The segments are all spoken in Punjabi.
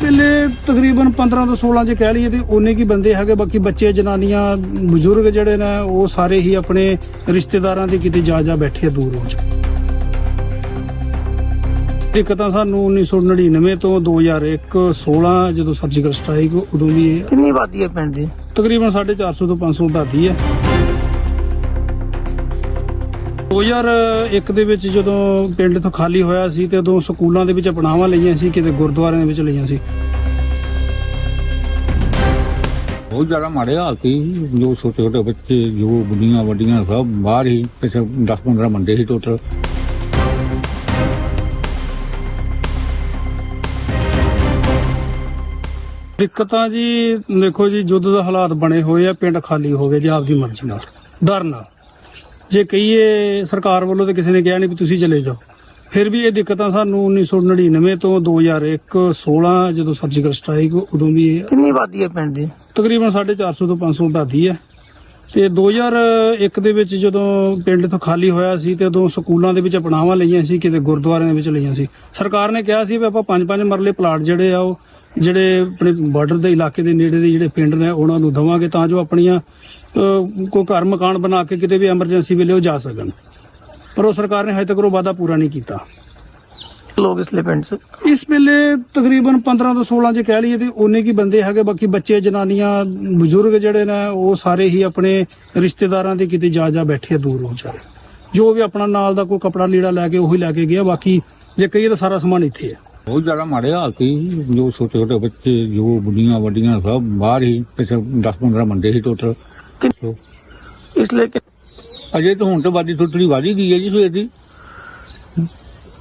ਪਹਿਲੇ ਤਕਰੀਬਨ 15 ਤੋਂ 16 ਜੇ ਕਹਿ ਲਈਏ ਤੇ ਉਹਨੇ ਕੀ ਬੰਦੇ ਹੈਗੇ ਬਾਕੀ ਬੱਚੇ ਜਨਾਨੀਆਂ ਬਜ਼ੁਰਗ ਜਿਹੜੇ ਨੇ ਉਹ ਸਾਰੇ ਹੀ ਆਪਣੇ ਰਿਸ਼ਤੇਦਾਰਾਂ ਦੇ ਕਿਤੇ ਜਾ ਜਾ ਬੈਠੇ ਦੂਰ ਦੂਰ ਦਿੱਕਤਾਂ ਸਾਨੂੰ 1999 ਤੋਂ 2001 16 ਜਦੋਂ ਸਰਜੀਕਲ ਸਟ੍ਰਾਈਕ ਉਦੋਂ ਵੀ ਕਿੰਨੀ ਆਬਾਦੀ ਹੈ ਪਿੰਡ ਦੀ ਤਕਰੀਬਨ 450 ਤੋਂ 500 ਆਬਾਦੀ ਹੈ। 2001 ਦੇ ਵਿੱਚ ਜਦੋਂ ਪਿੰਡ ਤੋਂ ਖਾਲੀ ਹੋਇਆ ਸੀ ਤੇ ਉਦੋਂ ਸਕੂਲਾਂ ਦੇ ਵਿੱਚ ਪਣਾਵਾਂ ਲਈਆਂ ਸੀ ਕਿਤੇ ਗੁਰਦੁਆਰਿਆਂ ਦੇ ਵਿੱਚ ਲਈਆਂ ਸੀ। ਬਹੁਤ ਜ਼ਿਆਦਾ ਮਾੜੇ ਹਾਲ ਸੀ। ਜੋ ਛੋਟੇ ਛੋਟੇ ਬੱਚੇ ਜੋ ਬੁੱਢੀਆਂ ਵੱਡੀਆਂ ਸਭ ਬਾਹਰ ਹੀ ਪਿੱਛੇ 10 15 ਬੰਦੇ ਸੀ ਟੋਟਲ। ਦਿੱਕਤਾਂ ਜੀ ਦੇਖੋ ਜੀ ਜੁੱਧ ਦੇ ਹਾਲਾਤ ਬਣੇ ਹੋਏ ਆ ਪਿੰਡ ਖਾਲੀ ਹੋ ਗਏ ਜੀ ਆਪਦੀ ਮਰਜ਼ੀ ਨਾਲ ਡਰ ਨਾਲ। ਜੇ ਕਹੀਏ ਸਰਕਾਰ ਵੱਲੋਂ ਤੇ ਕਿਸੇ ਨੇ ਕਿਹਾ ਨਹੀਂ ਵੀ ਤੁਸੀਂ ਚਲੇ ਜਾਓ ਫਿਰ ਵੀ ਇਹ ਦਿੱਕਤਾਂ ਸਾਨੂੰ 1999 ਤੋਂ 2001 16 ਜਦੋਂ ਸਰਜੀਕਲ ਸਟ੍ਰਾਈਕ ਉਦੋਂ ਵੀ ਇਹ ਕਿੰਨੀ ਆਬਾਦੀ ਹੈ ਪਿੰਡ ਦੀ? ਤਕਰੀਬਨ 450 ਤੋਂ 500 ਆਬਾਦੀ ਹੈ। ਤੇ 2001 ਦੇ ਵਿੱਚ ਜਦੋਂ ਪਿੰਡ ਤੋਂ ਖਾਲੀ ਹੋਇਆ ਸੀ ਤੇ ਉਦੋਂ ਸਕੂਲਾਂ ਦੇ ਵਿੱਚ ਪਣਾਵਾਂ ਲਈਆਂ ਸੀ ਕਿਤੇ ਗੁਰਦੁਆਰਿਆਂ ਦੇ ਵਿੱਚ ਲਈਆਂ ਸੀ। ਸਰਕਾਰ ਨੇ ਕਿਹਾ ਸੀ ਵੀ ਆਪਾਂ ਪੰਜ ਪੰਜ ਮਰਲੇ ਪਲਾਟ ਜਿਹੜੇ ਆ ਉਹ ਜਿਹੜੇ ਆਪਣੇ ਬਾਰਡਰ ਦੇ ਇਲਾਕੇ ਦੇ ਨੇੜੇ ਦੇ ਜਿਹੜੇ ਪਿੰਡ ਨੇ ਉਹਨਾਂ ਨੂੰ ਦਵਾਂਗੇ ਤਾਂ ਜੋ ਆਪਣੀਆਂ ਕੋਈ ਘਰ ਮਕਾਨ ਬਣਾ ਕੇ ਕਿਤੇ ਵੀ ਐਮਰਜੈਂਸੀ ਵੇਲੇ ਉਹ ਜਾ ਸਕਣ। ਪਰ ਉਹ ਸਰਕਾਰ ਨੇ ਹਜੇ ਤੱਕ ਉਹ ਵਾਅਦਾ ਪੂਰਾ ਨਹੀਂ ਕੀਤਾ। ਲੋਕ ਇਸ ਲਈ ਪਿੰਡ 'ਚ? ਇਸ ਵੇਲੇ ਤਕਰੀਬਨ 15 ਤੋਂ 16 ਜੇ ਕਹਿ ਲਈਏ ਤੇ ਉਹਨੇ ਕੀ ਬੰਦੇ ਹੈਗੇ ਬਾਕੀ ਬੱਚੇ ਜਨਾਨੀਆਂ ਬਜ਼ੁਰਗ ਜਿਹੜੇ ਨੇ ਉਹ ਸਾਰੇ ਹੀ ਆਪਣੇ ਰਿਸ਼ਤੇਦਾਰਾਂ ਦੇ ਕਿਤੇ ਜਾ ਜਾ ਬੈਠੇ ਦੂਰ ਵਿਚਾਰੇ। ਜੋ ਵੀ ਆਪਣਾ ਨਾਲ ਦਾ ਕੋਈ ਕਪੜਾ ਲੀੜਾ ਲੈ ਕੇ ਉਹੀ ਲੈ ਕੇ ਗਿਆ ਬਾਕੀ ਜੇ ਕਹੀਏ ਤਾਂ ਸਾਰਾ ਸਮਾਨ ਇੱਥੇ ਹੈ। ਬਹੁਤ ਜ਼ਿਆਦਾ ਮਾੜੇ ਹਾਲ ਸੀ। ਜੋ ਛੋਟੇ ਛੋਟੇ ਬੱਚੇ ਜੋ ਬੁੱਢੀਆਂ ਵੱਡੀਆਂ ਸਭ ਬਾਹਰ ਹੀ ਪਿੱਛੇ 10 15 ਬੰਦੇ ਸੀ ਟੋਟਲ ਇਸ ਲਈ ਕਿ ਅਜੇ ਤਾਂ ਹੁਣ ਤਾਂ ਵਾਦੀ ਥੋੜੀ ਵਾਦੀ ਗਈ ਹੈ ਜੀ ਸਵੇਰ ਦੀ।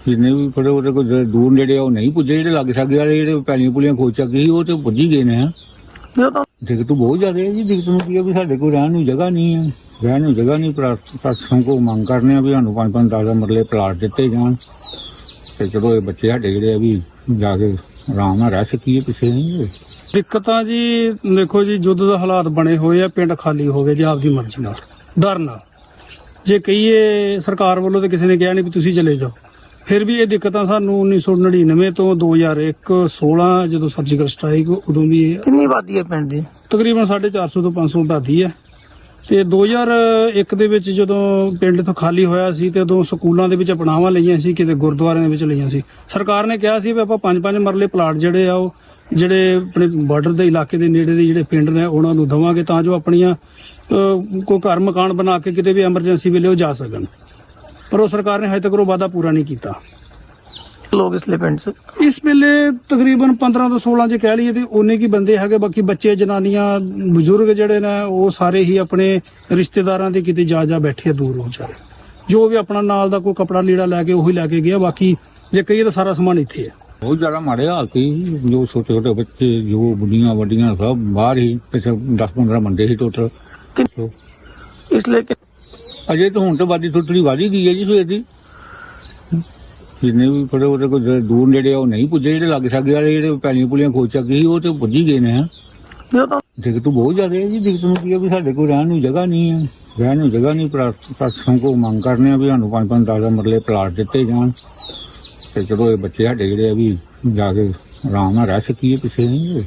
ਜਿੰਨੇ ਵੀ ਥੋੜੇ ਉਹਦੇ ਕੋਈ ਦੂਰ ਨੇੜੇ ਆ ਉਹ ਨਹੀਂ ਪੁੱਜੇ ਜਿਹੜੇ ਲੱਗ ਸਕਦੇ ਵਾਲੇ ਜਿਹੜੇ ਪੈਲੀਆਂ ਪੁਲੀਆਂ ਖੋਚ ਚੱਕੇ ਸੀ ਉਹ ਤੇ ਪੁੱਜੀ ਗਏ ਨੇ ਜੋ ਤਾਂ ਦਿੱਕਤ ਬਹੁਤ ਜ਼ਿਆਦਾ ਹੈ ਜੀ ਦਿੱਕਤ ਨੂੰ ਕੀ ਹੈ ਵੀ ਸਾਡੇ ਕੋਲ ਰਹਿਣ ਨੂੰ ਜਗ੍ਹਾ ਨਹੀਂ ਹੈ ਰਹਿਣ ਨੂੰ ਜਗ੍ਹਾ ਨਹੀਂ ਪ੍ਰਸ਼ਾਸਨ ਕੋ ਮੰਗ ਕਰਨੇ ਆ ਵੀ ਸਾਨੂੰ ਪੰਜ ਪੰਜ ਦਸ ਦਸ ਮਰਲੇ ਪਲਾਟ ਦਿੱਤੇ ਜਾਣ। ਤੇ ਚਲੋ ਇਹ ਬੱਚੇ ਸਾਡੇ ਜਿਹੜੇ ਆ ਵੀ ਜਾ ਕੇ ਆਰਾਮ ਨਾਲ ਰਹਿ ਸਕੀਏ ਪਿੱਛੇ ਨਹੀਂ ਦਿੱਕਤਾਂ ਜੀ ਦੇਖੋ ਜੀ ਜੁੱਧ ਦੇ ਹਾਲਾਤ ਬਣੇ ਹੋਏ ਆ ਪਿੰਡ ਖਾਲੀ ਹੋ ਗਏ ਜੀ ਆਪਦੀ ਮਰਜ਼ੀ ਨਾਲ ਡਰ ਨਾਲ। ਜੇ ਕਹੀਏ ਸਰਕਾਰ ਵੱਲੋਂ ਤੇ ਕਿਸੇ ਨੇ ਕਿਹਾ ਨਹੀਂ ਵੀ ਤੁਸੀਂ ਚਲੇ ਜਾਓ ਫਿਰ ਵੀ ਇਹ ਦਿੱਕਤਾਂ ਸਾਨੂੰ 1999 ਤੋਂ 2001 16 ਜਦੋਂ ਸਰਜੀਕਲ ਸਟ੍ਰਾਈਕ ਉਦੋਂ ਵੀ ਇਹ ਕਿੰਨੀ ਆਬਾਦੀ ਹੈ ਪਿੰਡ ਦੀ? ਤਕਰੀਬਨ 450 ਤੋਂ 500 ਆਬਾਦੀ ਹੈ। ਤੇ 2001 ਦੇ ਵਿੱਚ ਜਦੋਂ ਪਿੰਡ ਤੋਂ ਖਾਲੀ ਹੋਇਆ ਸੀ ਤੇ ਉਦੋਂ ਸਕੂਲਾਂ ਦੇ ਵਿੱਚ ਅਪਣਾਵਾਂ ਲਈਆਂ ਸੀ, ਕਿਤੇ ਗੁਰਦੁਆਰਿਆਂ ਦੇ ਵਿੱਚ ਲਈਆਂ ਸੀ। ਸਰਕਾਰ ਨੇ ਕਿਹਾ ਸੀ ਵੀ ਆਪਾਂ ਪੰਜ ਪੰਜ ਮਰਲੇ ਪਲਾਟ ਜਿਹੜੇ ਆ ਉਹ, ਜਿਹੜੇ ਆਪਣੇ ਬਾਰਡਰ ਦੇ ਇਲਾਕੇ ਦੇ ਨੇੜੇ ਦੇ ਜਿਹੜੇ ਪਿੰਡ ਨੇ ਉਹਨਾਂ ਨੂੰ ਦਵਾਂਗੇ ਤਾਂ ਜੋ ਆਪਣੀਆਂ ਕੋਈ ਘਰ ਮਕਾਨ ਬਣਾ ਕੇ ਕਿਤੇ ਵੀ ਐਮਰਜੈਂਸੀ ਵੇਲੇ ਉਹ ਜਾ ਸਕਣ। ਪਰ ਉਹ ਸਰਕਾਰ ਨੇ ਹਜੇ ਤੱਕ ਉਹ ਵਾਅਦਾ ਪੂਰਾ ਨਹੀਂ ਕੀਤਾ। ਲੋਕ ਇਸ ਲਈ ਪਿੰਡ 'ਚ? ਇਸ ਵੇਲੇ ਤਕਰੀਬਨ 15 ਤੋਂ 16 ਜੇ ਕਹਿ ਲਈਏ ਤੇ ਉਹਨੇ ਕੀ ਬੰਦੇ ਹੈਗੇ ਬਾਕੀ ਬੱਚੇ ਜਨਾਨੀਆਂ ਬਜ਼ੁਰਗ ਜਿਹੜੇ ਨੇ ਉਹ ਸਾਰੇ ਹੀ ਆਪਣੇ ਰਿਸ਼ਤੇਦਾਰਾਂ ਦੇ ਕਿਤੇ ਜਾ ਜਾ ਬੈਠੇ ਆ ਦੂਰ ਵਿਚਾਰੇ ਜੋ ਵੀ ਆਪਣਾ ਨਾਲ ਦਾ ਕੋਈ ਕਪੜਾ ਲੀੜਾ ਲੈ ਕੇ ਉਹੀ ਲੈ ਕੇ ਗਿਆ ਬਾਕੀ ਜੇ ਕਹੀਏ ਤਾਂ ਸਾਰਾ ਸਮਾਨ ਇੱਥੇ ਹੈ ਬਹੁਤ ਜ਼ਿਆਦਾ ਮਾੜੇ ਹਾਲ ਸੀ। ਜੋ ਛੋਟੇ ਛੋਟੇ ਬੱਚੇ ਜੋ ਬੁੱਢੀਆਂ ਵੱਡੀਆਂ ਸਭ ਬਾਹਰ ਹੀ ਪਿੱਛੇ 10 15 ਬੰਦੇ ਸੀ ਟੋਟਲ ਇਸ ਲਈ ਕਿ ਅਜੇ ਤਾਂ ਹੁਣ ਤਾਂ ਵਾਦੀ ਥੋੜੀ ਵਾਦੀ ਗਈ ਹੈ ਜੀ ਸਵੇਰ ਦੀ। ਜਿੰਨੇ ਵੀ ਥੋੜੇ ਉਹਦੇ ਜਿਹੜੇ ਦੂਰ ਨੇੜੇ ਆ ਉਹ ਨਹੀਂ ਪੁੱਜੇ ਜਿਹੜੇ ਲੱਗ ਸਕਦੇ ਵਾਲੇ ਜਿਹੜੇ ਪੈਲੀਆਂ ਪੁਲੀਆਂ ਖੋਚ ਚੱਕੇ ਸੀ ਉਹ ਤੇ ਪੁੱਜੀ ਗਏ ਨੇ ਤਾਂ ਦਿੱਕਤ ਬਹੁਤ ਜ਼ਿਆਦਾ ਹੈ ਜੀ ਦਿੱਕਤ ਨੂੰ ਕੀ ਹੈ ਵੀ ਸਾਡੇ ਕੋਲ ਰਹਿਣ ਨੂੰ ਜਗ੍ਹਾ ਨਹੀਂ ਹੈ ਰਹਿਣ ਨੂੰ ਜਗ੍ਹਾ ਨਹੀਂ ਪ੍ਰਸ਼ਾਸਨ ਕੋ ਮੰਗ ਕਰਨੇ ਆ ਵੀ ਸਾਨੂੰ ਪੰਜ ਪੰਜ ਦਸ ਦਸ ਮਰਲੇ ਪਲਾਟ ਦਿੱਤੇ ਜਾਣ। ਤੇ ਚਲੋ ਇਹ ਬੱਚੇ ਸਾਡੇ ਜਿਹੜੇ ਆ ਵੀ ਜਾ ਕੇ ਆਰਾਮ ਨਾਲ ਰਹਿ ਸਕੀਏ ਪਿੱਛੇ ਨਹੀਂ